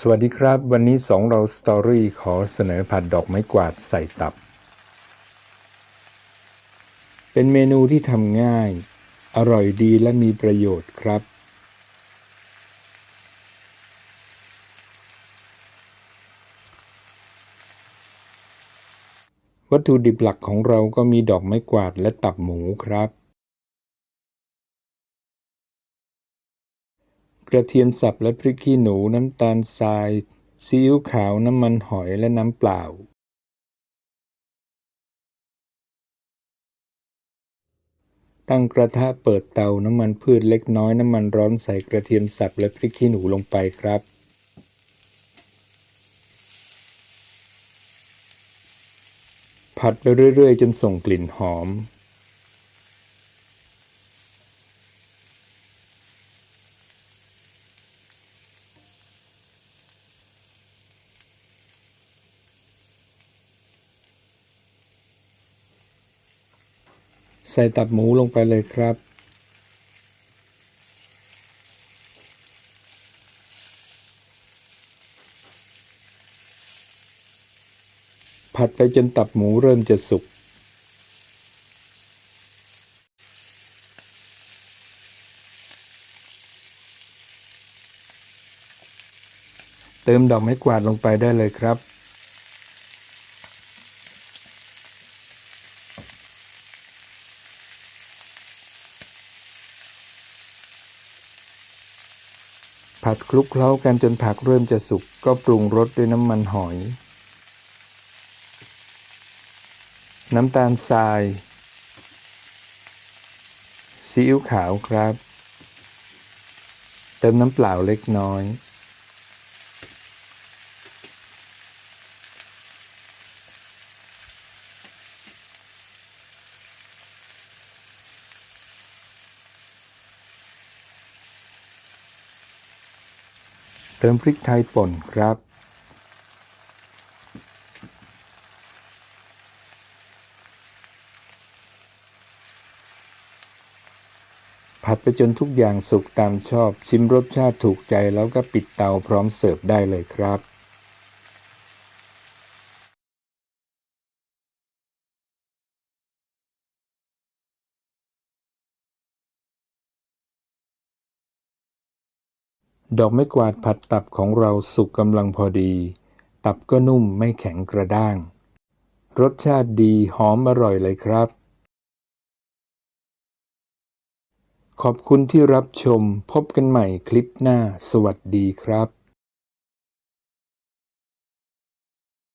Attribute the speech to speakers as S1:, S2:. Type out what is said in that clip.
S1: สวัสดีครับ วันนี้สองเราสตอรี่ขอเสนอผัดดอกไม้กวาดใส่ตับ เป็นเมนูที่ทำง่าย อร่อยดีและมีประโยชน์ครับ วัตถุดิบหลักของเราก็มีดอกไม้กวาดและตับหมูครับ กระเทียมสับและพริกขี้หนู น้ำตาลทราย ซีอิ๊วขาว น้ำมันหอยและน้ำเปล่า ตั้งกระทะเปิดเตา น้ำมันพืชเล็กน้อย น้ำมันร้อนใส่กระเทียมสับและพริกขี้หนูลงไปครับผัดไปเรื่อยๆ จนส่งกลิ่นหอม ใส่ตับหมูลงไปเลยครับ ผัดไปจนตับหมูเริ่มจะสุกเติมดอกไม้กวาดลงไปได้เลยครับ ผัดคลุกเคล้ากันจนผักเริ่มจะสุก ก็ปรุงรสด้วยน้ำมันหอย น้ำตาลทราย ซีอิ๊วขาวครับ เติมน้ำเปล่าเล็กน้อย เติมพริกไทยป่นครับ ผัดไปจนทุกอย่างสุกตามชอบชิมรสชาติถูกใจแล้วก็ปิดเตาพร้อมเสิร์ฟได้เลยครับ ดอกไม้กวาดผัดตับของเราสุกกำลังพอดี ตับก็นุ่มไม่แข็งกระด้าง รสชาติดีหอมอร่อยเลยครับ ขอบคุณที่รับชมพบกันใหม่คลิปหน้าสวัสดีครับ